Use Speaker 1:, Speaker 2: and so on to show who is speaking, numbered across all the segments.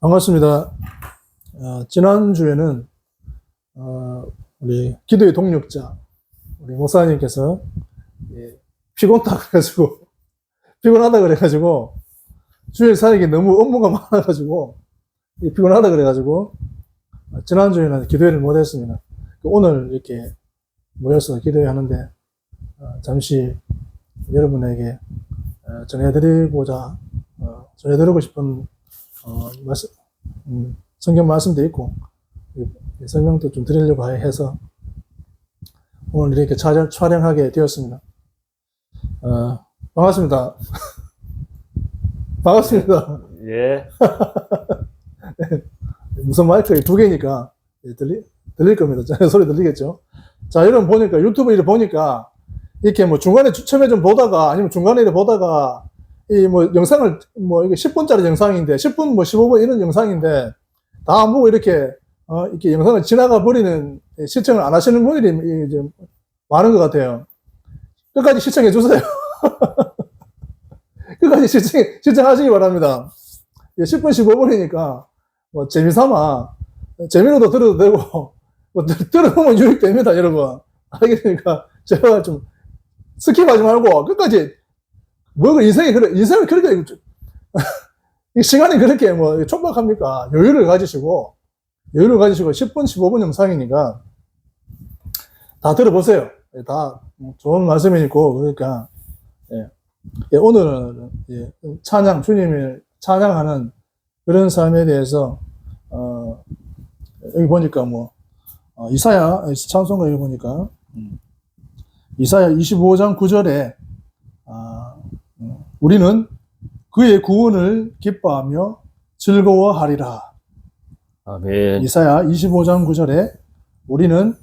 Speaker 1: 반갑습니다. 어, 지난주에는, 어, 우리 기도의 동력자, 우리 목사님께서, 예, 피곤하다 그래가지고, 피곤하다 그래가지고, 주일 사역이 너무 업무가 많아가지고, 예, 피곤하다 그래가지고, 어, 지난주에는 기도회를 못했습니다. 오늘 이렇게 모여서 기도회 하는데, 어, 잠시 여러분에게 어, 전해드리고자, 어, 전해드리고 싶은 어, 말씀, 음, 성경 말씀도 있고, 이- 이 설명도 좀 드리려고 해서, 오늘 이렇게 촬영, 촬영하게 되었습니다. 어, 반갑습니다. 반갑습니다.
Speaker 2: 예.
Speaker 1: 무슨 마이크가 두 개니까, 예, 들리, 들릴 겁니다. 소리 들리겠죠? 자, 여러분 보니까, 유튜브 를 보니까, 이렇게 뭐 중간에 처음에 좀 보다가, 아니면 중간에 이렇게 보다가, 이 뭐 영상을, 뭐 이게 10분짜리 영상인데, 10분 뭐 15분 이런 영상인데, 다 안 보고 이렇게, 어, 이렇게 영상을 지나가 버리는, 예, 시청을 안 하시는 분들이 이제 많은 것 같아요. 끝까지 시청해 주세요. 끝까지 시청, 시청하시기 바랍니다. 예, 10분, 15분이니까, 뭐, 재미삼아, 재미로도 들어도 되고, 뭐, 들- 들어보면 유익됩니다, 여러분. 알겠습니까? 제가 좀, 스킵하지 말고, 끝까지, 뭐, 그 인생이, 그래, 인생을 그렇게, 이 시간이 그렇게 뭐, 촉박합니까? 여유를 가지시고, 여유를 가지시고, 10분, 15분 영상이니까, 다 들어보세요. 예, 다 좋은 말씀이니까, 그러니까, 예. 예, 오늘은, 예, 찬양, 주님을 찬양하는 그런 삶에 대해서, 어, 여기 보니까 뭐, 어, 이사야, 찬송가 여기 보니까, 음, 이사야 25장 9절에, 아, 음, 우리는 그의 구원을 기뻐하며 즐거워하리라.
Speaker 2: 아멘.
Speaker 1: 이사야 25장 9절에 우리는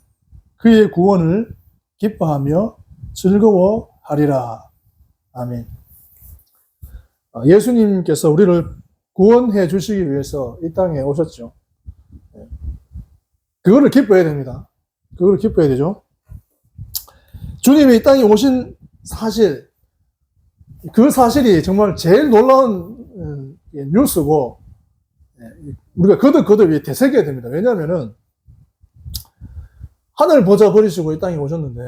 Speaker 1: 그의 구원을 기뻐하며 즐거워하리라. 아멘. 아, 예수님께서 우리를 구원해 주시기 위해서 이 땅에 오셨죠. 예. 그거를 기뻐해야 됩니다. 그거를 기뻐해야 되죠. 주님이 이 땅에 오신 사실, 그 사실이 정말 제일 놀라운 음, 예, 뉴스고, 예, 우리가 거듭거듭 되새겨야 됩니다. 왜냐하면은, 하늘 보자 버리시고 이 땅에 오셨는데,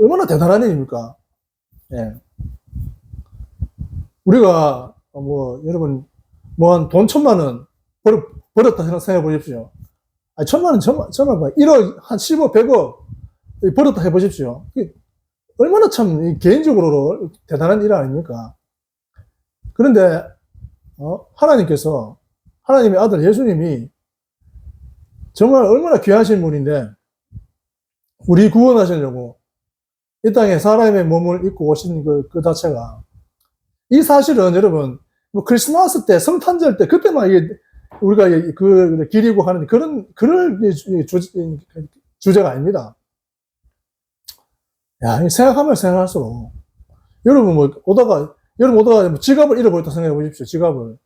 Speaker 1: 얼마나 대단한 일입니까? 예. 우리가, 어, 뭐, 여러분, 뭐, 한 돈 천만 원 벌, 벌었다 생각- 생각해 보십시오. 아니, 천만 원, 천만 원, 1억, 한 10억, 100억 벌었다 해 보십시오. 얼마나 참, 이 개인적으로 대단한 일 아닙니까? 그런데, 어, 하나님께서, 하나님의 아들 예수님이 정말 얼마나 귀하신 분인데, 우리 구원하시려고 이 땅에 사람의 몸을 입고 오신 그, 그 자체가, 이 사실은 여러분, 뭐 크리스마스 때, 성탄절 때, 그때만 이게 우리가 이- 그 기리고 하는 그런, 그럴 이 주, 주- 주제가 아닙니다. 야, 이 생각하면 생각할수록, 여러분 뭐, 오다가, 여러분 오다가 뭐 지갑을 잃어버렸다 생각해 보십시오, 지갑을.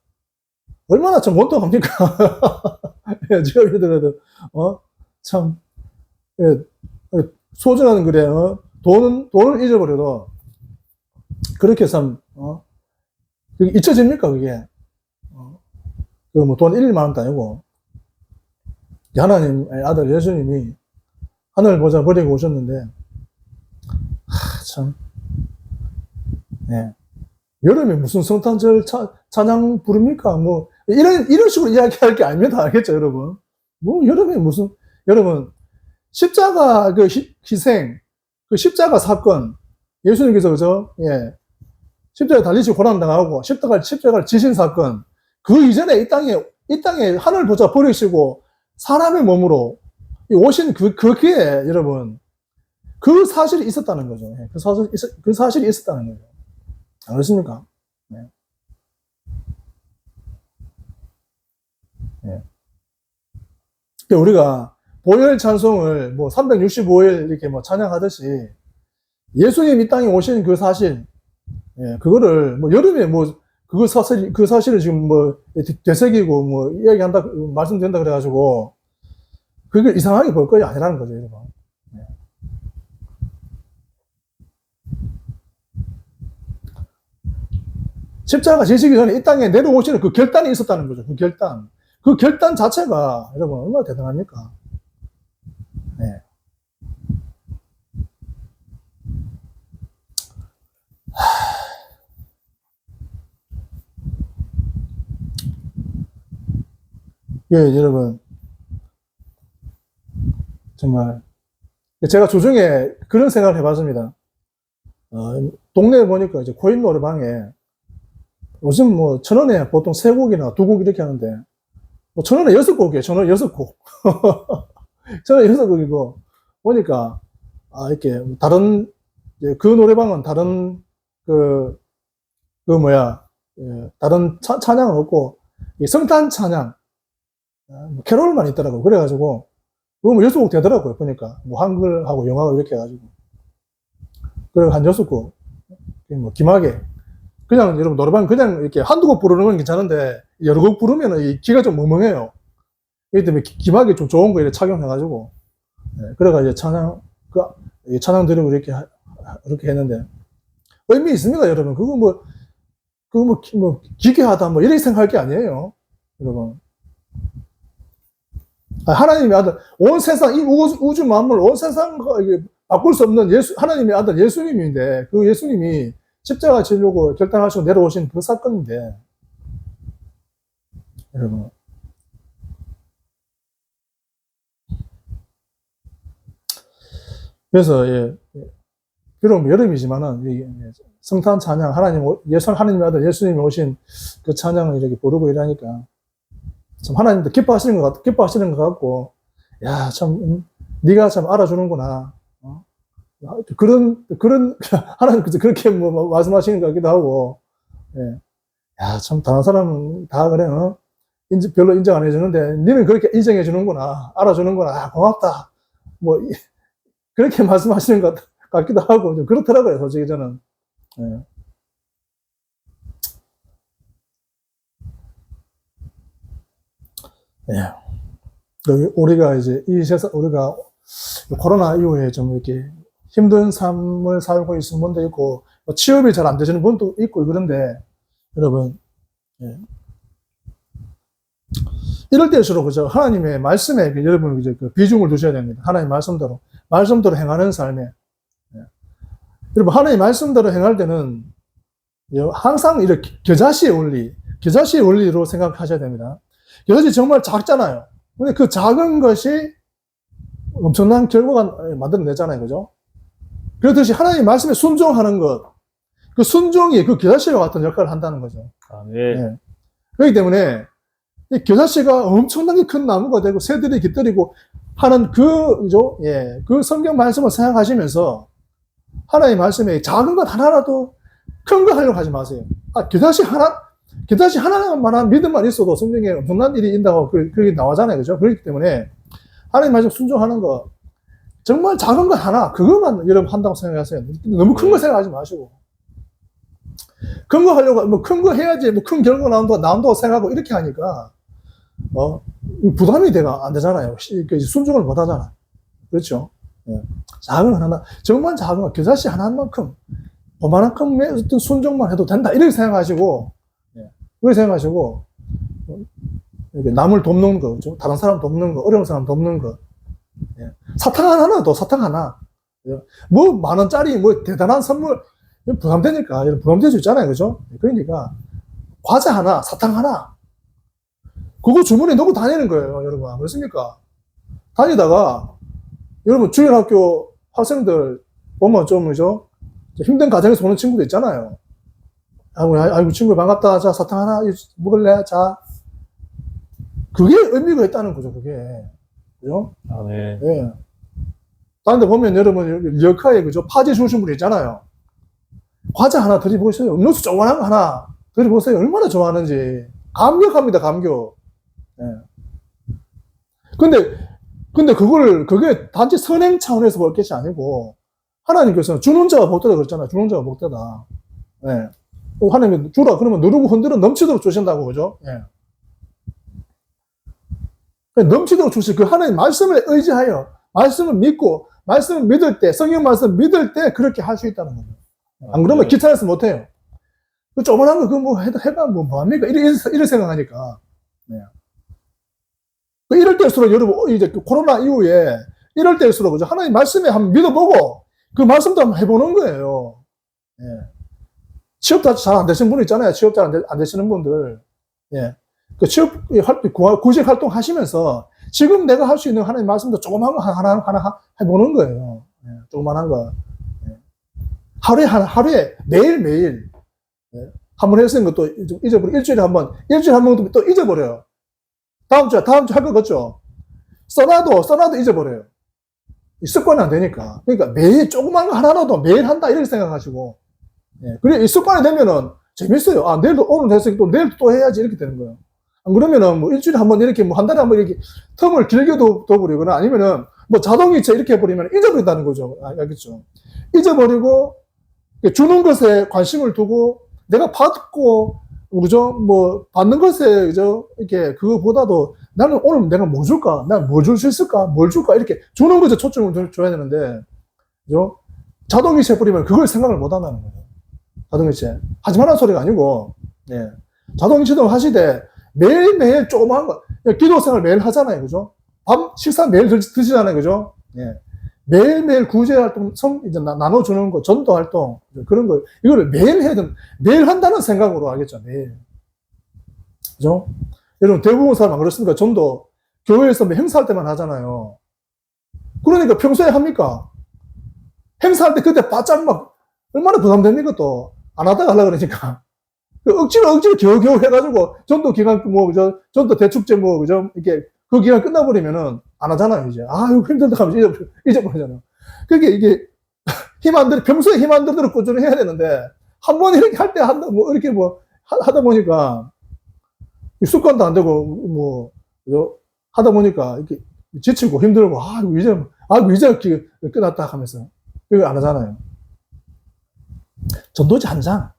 Speaker 1: 얼마나 참 원통합니까? 예, 지갑 잃어도, 어, 참, 예, 소중한 그래, 어, 돈은, 돈을 잊어버려도, 그렇게 참, 어, 잊혀집니까, 그게? 어, 그뭐돈 1, 2만 원도 아니고, 하나님, 아들 예수님이 하늘 보자 버리고 오셨는데, 하, 참, 예. 여름에 무슨 성탄절 차, 찬양 부릅니까? 뭐, 이런, 이런 식으로 이야기할 게 아닙니다. 알겠죠, 여러분? 뭐, 여름에 무슨, 여러분, 십자가 그 희, 희생, 그 십자가 사건, 예수님께서 그죠? 예. 십자가에 달리시고 고난당하고, 십자가, 십자가를 지신 사건, 그 이전에 이 땅에, 이 땅에 하늘 보자 버리시고, 사람의 몸으로 이 오신 그, 그게, 여러분, 그 사실이 있었다는 거죠. 예, 그 사실, 있- 그 사실이 있었다는 거죠. 안 그렇습니까? 네. 네. 그러니까 우리가 보혈 찬송을 뭐 365일 이렇게 뭐 찬양하듯이 예수님 이 땅에 오신 그 사실, 예, 그거를 뭐 여름에 뭐 그거 사실, 그 사실을 지금 뭐 되- 되새기고 뭐 이야기한다, 말씀드린다 그래가지고 그걸 이상하게 볼 것이 아니라는 거죠, 여러분. 예. 십자가 지시기 전에 이 땅에 내려오시는 그 결단이 있었다는 거죠. 그 결단. 그 결단 자체가 여러분 얼마나 대단합니까? 네. 예, 여러분. 정말. 제가 조중에 그런 생각을 해봤습니다. 어, 동네에 보니까 이제 코인 노래방에 요즘 뭐 천 원에 보통 세 곡이나 두 곡 이렇게 하는데 뭐 천 원에 여섯 곡이에요. 천 원에 여섯 곡. 천 원에 여섯 곡이고 보니까 아 이렇게 다른 그 노래방은 다른 그, 그 뭐야 예, 다른 차, 찬양은 없고 이 성탄 찬양 아, 뭐 캐롤만 있더라고. 그래가지고 그거 뭐 여섯 곡 되더라고요. 보니까 뭐 한글하고 영어하고 이렇게 해가지고 그래 한 여섯 곡. 뭐 김하게 그냥 여러분 노래방 그냥 이렇게 한두 곡 부르는 건 괜찮은데 여러 곡 부르면 이 귀가 좀 멍멍해요. 그렇기 때문에 기- 김하게 좀 좋은 거 이렇게 착용해가지고 네, 그래가 이제 찬양 그이 찬양 드리고 이렇게 하- 이렇게 했는데 의미 있습니다, 여러분. 그거 뭐 그거 뭐, 기- 뭐 기괴하다 뭐 이렇게 생각할 게 아니에요, 여러분. 아, 하나님의 아들 온 세상 이 우주, 만물 온 이게 바꿀 수 없는 예수 하나님의 아들 예수님인데 그 예수님이 십자가 지려고 결단하시고 내려오신 그 사건인데 여러분. 그래서 예, 예, 비록 여름이지만은 이 성탄 찬양 하나님 오- 예수 하나님의 아들 예수님이 오신 그 찬양을 이렇게 부르고 이러니까 참 하나님도 기뻐하시는 것 같, 기뻐하시는 것 같고 야참 음, 네가 참 알아주는구나 그런 그런 하나님 그렇게 뭐 말씀하시는 것 같기도 하고 예. 야 참 다른 사람은 다 그래 어? 인정, 별로 인정 안 해주는데 너는 그렇게 인정해 주는구나 알아주는구나 아, 고맙다 뭐 이- 그렇게 말씀하시는 것 같- 같기도 하고 좀 그렇더라고요 솔직히 저는 예. 예. 그 우리가 이제 이 세상 우리가 코로나 이후에 좀 이렇게 힘든 삶을 살고 있는 분도 있고 뭐 취업이 잘 안 되시는 분도 있고 그런데 여러분 예. 이럴 때일수록 그죠 하나님의 말씀에 그 여러분 이제 그 비중을 두셔야 됩니다. 하나님 말씀대로 말씀대로 행하는 삶에 예. 여러분 하나님 말씀대로 행할 때는 여- 항상 이렇게 겨자씨의 원리 겨자씨의 원리로 생각하셔야 됩니다. 겨자씨 정말 작잖아요. 근데 그 작은 것이 엄청난 결과가 만들어내잖아요. 그죠? 그렇듯이 하나님 말씀에 순종하는 것, 그 순종이 그 겨자씨와 같은 역할을 한다는 거죠.
Speaker 2: 아멘.
Speaker 1: 예. 그렇기 때문에 이 겨자씨가 엄청나게 큰 나무가 되고 새들이 깃들이고 하는 그, 그죠? 예. 그 성경 말씀을 생각하시면서 하나님 말씀에 작은 것 하나라도 큰 거 하려고 하지 마세요. 아, 겨자씨 하나, 겨자씨 하나만한 믿음만 있어도 성경에 엄청난 일이 있다고 그, 그게 나오잖아요. 그죠? 그렇기 때문에 하나님 말씀 순종하는 거 정말 작은 거 하나, 그것만 여러분 한다고 생각하세요. 너무 큰 거 생각하지 마시고. 큰 거 하려고, 뭐, 큰 거 해야지, 뭐, 큰 결과 나온다고, 나온다고 생각하고, 이렇게 하니까, 어, 부담이 돼가, 안 되잖아요. 시- 그 순종을 못 하잖아. 그렇죠? 예. 작은 거 하나, 정말 작은 거, 겨자씨 하나만큼, 그만큼의 어떤 순종만 해도 된다. 이렇게 생각하시고, 예. 그렇게 생각하시고, 어, 남을 돕는 거, 그죠? 다른 사람 돕는 거, 어려운 사람 돕는 거, 예. 사탕 하나 더, 사탕 하나. 예. 뭐, 만 원짜리, 뭐, 대단한 선물, 부담되니까, 부담될 수 있잖아요. 그죠? 그러니까, 과자 하나, 사탕 하나. 그거 주머니에 넣고 다니는 거예요, 여러분. 안 그렇습니까? 다니다가, 여러분, 주일학교 학생들 보면 좀, 그죠? 힘든 가정에서 오는 친구도 있잖아요. 아이고, 아이고, 친구 반갑다. 자, 사탕 하나 먹을래? 자. 그게 의미가 있다는 거죠, 그게. 그죠?
Speaker 2: 아멘.
Speaker 1: 예. 다른 데 보면 여러분, 역하에 그죠? 파지 주신 분 있잖아요. 과자 하나 드려보세요. 음료수 조그만한 거 하나 드려보세요. 얼마나 좋아하는지. 감격합니다, 감격. 예. 근데, 근데 그걸, 그게 단지 선행 차원에서 볼 것이 아니고, 하나님께서는 주는 자가 복되다 그랬잖아요. 주는 자가 복되다. 예. 하나님이 주라. 그러면 누르고 흔들어 넘치도록 주신다고, 그죠? 예. 넘치도록 주시 그 하나님 말씀을 의지하여 말씀을 믿고 말씀을 믿을 때 성경 말씀 믿을 때 그렇게 할 수 있다는 거예요. 안 그러면 귀찮아서 못 해요. 그 조그만한 거, 그거 뭐, 해도, 해봐, 뭐, 뭐합니까? 이래, 이래, 생각하니까. 네. 그 이럴 때일수록 여러분, 어, 이제 그 코로나 이후에 이럴 때일수록, 그죠? 하나님 말씀에 한번 믿어보고, 그 말씀도 한번 해보는 거예요. 예. 취업도 잘안 되시는 분 있잖아요. 취업 잘안안 되시는 분들. 예. 그 취업 구직 활동 하시면서 지금 내가 할 수 있는 하나님 말씀도 조그만 거 하나, 하나, 하나 해보는 거예요. 예. 조그만한 거. 예. 하루에, 한, 하루에 매일매일 예. 한번 했으는 것도 잊어버려. 일주일에 한 번, 일주일에 한 번 또 잊어버려요. 다음 주에, 다음 주할것 같죠? 써놔도, 써놔도 잊어버려요. 이 습관이 안 되니까. 그러니까 매일 조그만 거 하나라도 매일 한다, 이렇게 생각하시고. 예. 그래, 이 습관이 되면은 재밌어요. 아, 내일도 오늘 했으니까 또 내일 또 해야지, 이렇게 되는 거예요. 안 그러면은 뭐 일주일에 한 번 이렇게 뭐 한 달에 한 번 이렇게 텀을 길게 둬, 둬버리거나 아니면은 뭐 자동이체 이렇게 해버리면 잊어버린다는 거죠. 아, 알겠죠? 잊어버리고 주는 것에 관심을 두고 내가 받고 그죠? 뭐 받는 것에 그죠? 이렇게 그거보다도 나는 오늘 내가 뭐 줄까? 나는 뭐줄 수 있을까? 뭘 줄까? 이렇게 주는 것에 초점을 둬- 줘야 되는데 그죠? 자동이체 해버리면 그걸 생각을 못 한다는 거예요. 자동이체. 하지 말라는 소리가 아니고 예. 자동이체도 하시되 매일매일 조그마한 거, 기도 생활 매일 하잖아요. 그죠? 밥, 식사 매일 드, 드시잖아요. 그죠? 예. 매일매일 구제 활동, 성, 이제 나, 나눠주는 거, 전도 활동, 그런 거, 이거를 매일 해야 된, 매일 한다는 생각으로 하겠죠. 매일. 그죠? 여러분, 대부분 사람 안 그렇습니까? 전도 교회에서 뭐 행사할 때만 하잖아요. 그러니까 평소에 합니까? 행사할 때 그때 바짝 막, 얼마나 부담됩니까 또? 안 하다가 하려고 그러니까. 그 억지로 억지로 겨우겨우 해가지고 전도 기간 뭐 전도 대축제 뭐 그죠 이렇게 그 기간 끝나버리면은 안 하잖아요 이제 아유 힘들다 하면서 잊어버, 잊어버리잖아요 그게 이게 힘 안 들어 평소에 힘 안 들도록 꾸준히 해야 되는데 한 번 이렇게 할 때 한다 뭐 이렇게 뭐 하, 하다 보니까 이 습관도 안 되고 뭐 그죠? 하다 보니까 이렇게 지치고 힘들고 아이고 이제 아이고 이제 기- 끝났다 하면서 그거 안 하잖아요 전도지 한 장.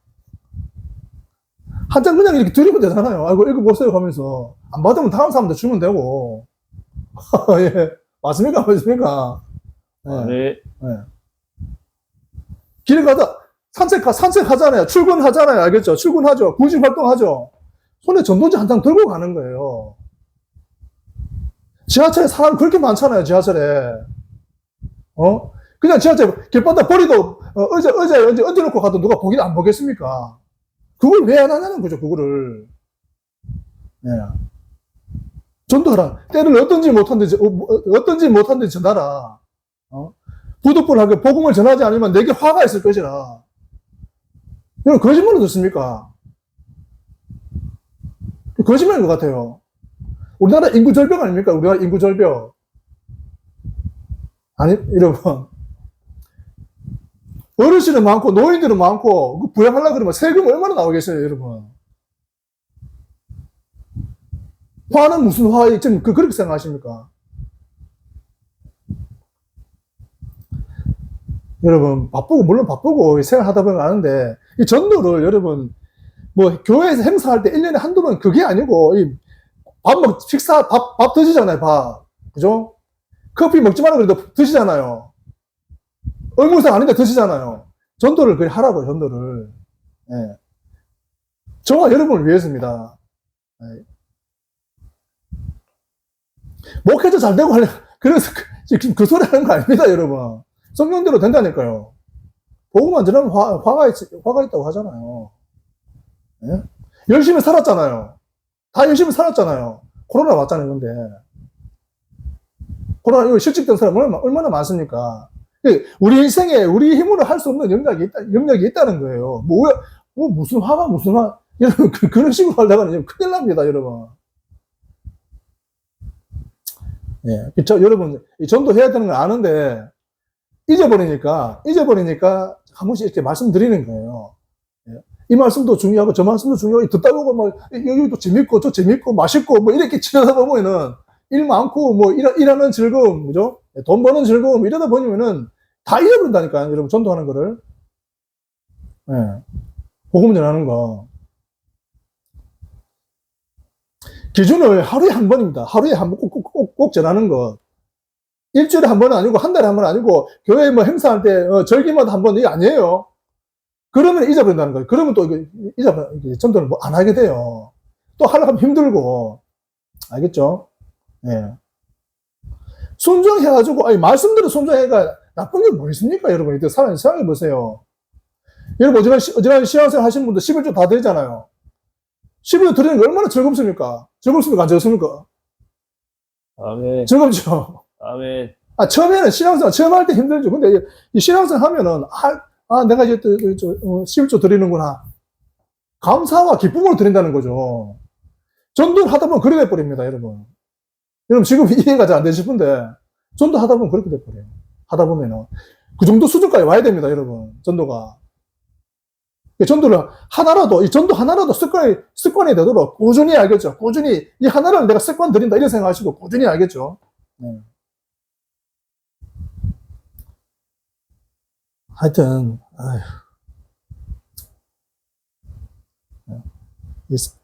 Speaker 1: 한 장 그냥 이렇게 드리면 되잖아요. 아이고, 읽어보세요 하면서. 안 받으면 다음 사람한테 주면 되고. 예. 맞습니까? 맞습니까? 예.
Speaker 2: 네.
Speaker 1: 길 가다, 산책, 산책하잖아요. 출근하잖아요. 알겠죠? 출근하죠. 구직 활동하죠. 손에 전도지 한 장 들고 가는 거예요. 지하철에 사람 그렇게 많잖아요. 지하철에. 어? 그냥 지하철 길바닥 버리도, 어, 의자, 의자에 얹어, 얹어놓고 가도 누가 보긴 안 보겠습니까? 그걸 왜 안 하냐는 거죠, 그거를. 예. 전도하라. 때를 어떤지 못한지, 어, 뭐, 어떤지 못한지 전하라. 어? 부득불하게 복음을 전하지 않으면 내게 화가 있을 것이라. 여러분, 거짓말을 듣습니까? 거짓말인 것 같아요. 우리나라 인구 절벽 아닙니까? 우리나라 인구 절벽. 아니, 여러분. 어르신은 많고, 노인들은 많고, 그 부양하려고 그러면 세금 얼마나 나오겠어요, 여러분. 화는 무슨 화, 지금 그, 그렇게 생각하십니까? 여러분, 바쁘고, 물론 바쁘고, 생활하다 보면 아는데, 이 전도를 여러분, 뭐, 교회에서 행사할 때 1년에 한두 번 그게 아니고, 이밥 먹, 식사, 밥, 밥 드시잖아요, 밥. 그죠? 커피 먹지 말라 그래도 드시잖아요. 의무상 아닌데 드시잖아요. 전도를 그래 하라고요, 전도를. 예. 저와 여러분을 위해서입니다. 예. 목회자 잘 되고 하려, 그래서 그, 지금 그 소리 하는 거 아닙니다, 여러분. 성경대로 된다니까요. 보고만 전하면 화, 화가, 있, 화가 있다고 하잖아요. 예? 열심히 살았잖아요. 다 열심히 살았잖아요. 코로나 왔잖아요, 근데. 코로나 이거 실직된 사람 얼마나, 얼마나 많습니까? 그 우리 인생에 우리 힘으로 할 수 없는 영역이 있다, 영역이 있다는 거예요. 뭐, 왜, 뭐 무슨 화가 무슨 화, 여러분, 그, 그런 식으로 하려고는 큰일 납니다, 여러분. 예, 저, 여러분, 이 전도해야 되는 걸 아는데, 잊어버리니까, 잊어버리니까, 한 번씩 이렇게 말씀드리는 거예요. 예. 이 말씀도 중요하고, 저 말씀도 중요하고, 듣다 보고, 뭐, 여기도 재밌고, 저 재밌고, 맛있고, 뭐, 이렇게 지내다 보면은, 일 많고, 뭐, 일, 일하는 즐거움, 그죠? 돈 버는 즐거움, 이러다 보면은, 다 잃어버린다니까요, 여러분, 전도하는 거를. 예. 복음 전하는 거. 기준을 하루에 한 번입니다. 하루에 한 번 꼭, 꼭, 꼭, 꼭 전하는 것. 일주일에 한 번은 아니고, 한 달에 한 번은 아니고, 교회 뭐 행사할 때, 어, 절기마다 한 번, 이게 아니에요. 그러면 잊어버린다는 거예요. 그러면 또 이거 잊어버, 전도를 뭐 안 하게 돼요. 또 하려고 하면 힘들고. 알겠죠? 예. 순종해가지고, 아니, 말씀대로 순종해가 나쁜 게 뭐 있습니까, 여러분? 이때 사람 생각해 보세요. 여러분, 어지간, 시- 어지간 신앙생활 하신 분들 11조 다 드리잖아요. 11조 드리는 게 얼마나 즐겁습니까? 즐겁습니까? 안 즐겁습니까?
Speaker 2: 아멘.
Speaker 1: 즐겁죠?
Speaker 2: 아멘.
Speaker 1: 아, 처음에는 신앙생활, 처음 할 때 힘들죠. 근데 이 신앙생활 하면은, 아, 아, 내가 이제 또, 또, 저, 어, 11조 드리는구나. 감사와 기쁨으로 드린다는 거죠. 전도를 하다 보면 그렇게 돼버립니다, 여러분. 여러분, 지금 이해가 잘 안 되실 분데, 전도 하다 보면 그렇게 돼버려요. 하다 보면은. 그 정도 수준까지 와야 됩니다, 여러분. 전도가. 이 전도를 하나라도, 이 전도 하나라도 습관이, 습관이 되도록 꾸준히 알겠죠. 꾸준히, 이 하나를 내가 습관 들인다, 이런 생각하시고 꾸준히 알겠죠. 네. 하여튼, 아휴. 이 스-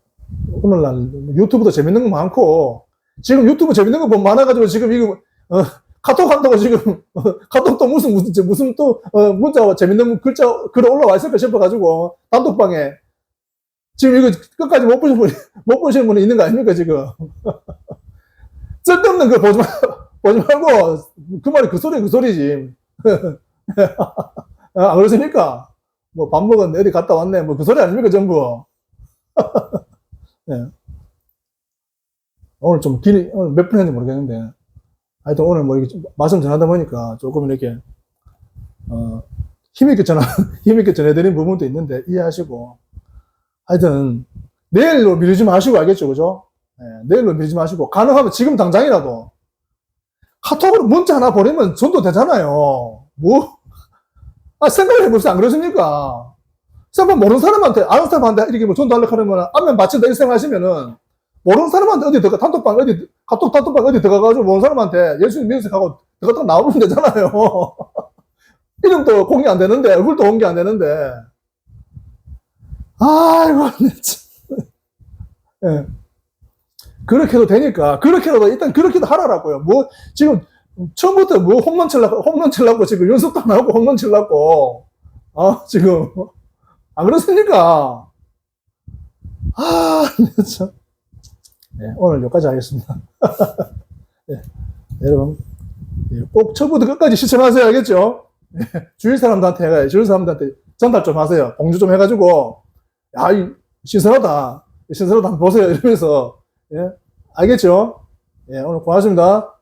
Speaker 1: 오늘날 유튜브도 재밌는 거 많고, 지금 유튜브 재밌는 거 보면 많아가지고 지금 이거, 어, 카톡 한다고 지금, 어, 카톡 또 무슨, 무슨, 저 무슨 또, 어, 문자 재밌는 글자, 글 올라와 있을까 싶어가지고, 단톡방에. 지금 이거 끝까지 못 보신 분이, 못 보시는 분이 있는 거 아닙니까, 지금? 쓸데없는 거 보지 말, 보지 말고, 그 말이 그 소리, 그 소리지. 아, 안 그렇습니까? 뭐, 밥 먹었네, 어디 갔다 왔네, 뭐, 그 소리 아닙니까, 전부? 예. 오늘 좀 길이, 오늘 몇 분 했는지 모르겠는데, 하여튼 오늘 뭐, 이렇게 좀 말씀 전하다 보니까 조금 이렇게, 어, 힘있게 전하, 힘있게 전해드린 부분도 있는데, 이해하시고, 하여튼, 내일로 미루지 마시고, 알겠죠, 그죠? 예, 내일로 미루지 마시고, 가능하면 지금 당장이라도, 카톡으로 문자 하나 보내면 전도 되잖아요. 뭐, 아, 생각을 해보세요. 안 그러십니까? 생각 모르는 사람한테, 아는 사람한테 이렇게 뭐 전도 하려고 하면, 안면 바친다 이렇게 생각하시면은, 모르는 사람한테 어디 들어가, 단톡방 어디, 카톡 단톡방 어디 들어가가지고 모르는 사람한테 예수님 믿으세요 하고 들어갔다 나오면 되잖아요. 이름도 공개 안 되는데, 얼굴도 공개 안 되는데. 아이고, 참. 예. 그렇게 해도 되니까, 그렇게라도, 일단 그렇게도 하라라고요. 뭐, 지금, 처음부터 뭐 홈런 칠라고, 홈런 칠라고 지금 연습도 안 하고 홈런 칠라고. 아, 지금. 안 그렇습니까? 아, 참. 네, 오늘 여기까지 하겠습니다. 네, 여러분, 예, 꼭 처음부터 끝까지 시청하세요. 알겠죠? 예, 주위 사람들한테, 주위 사람들한테 전달 좀 하세요. 공유 좀 해가지고, 야, 이, 신선하다. 신선하다. 한번 보세요. 이러면서, 예, 알겠죠? 예, 오늘 고맙습니다.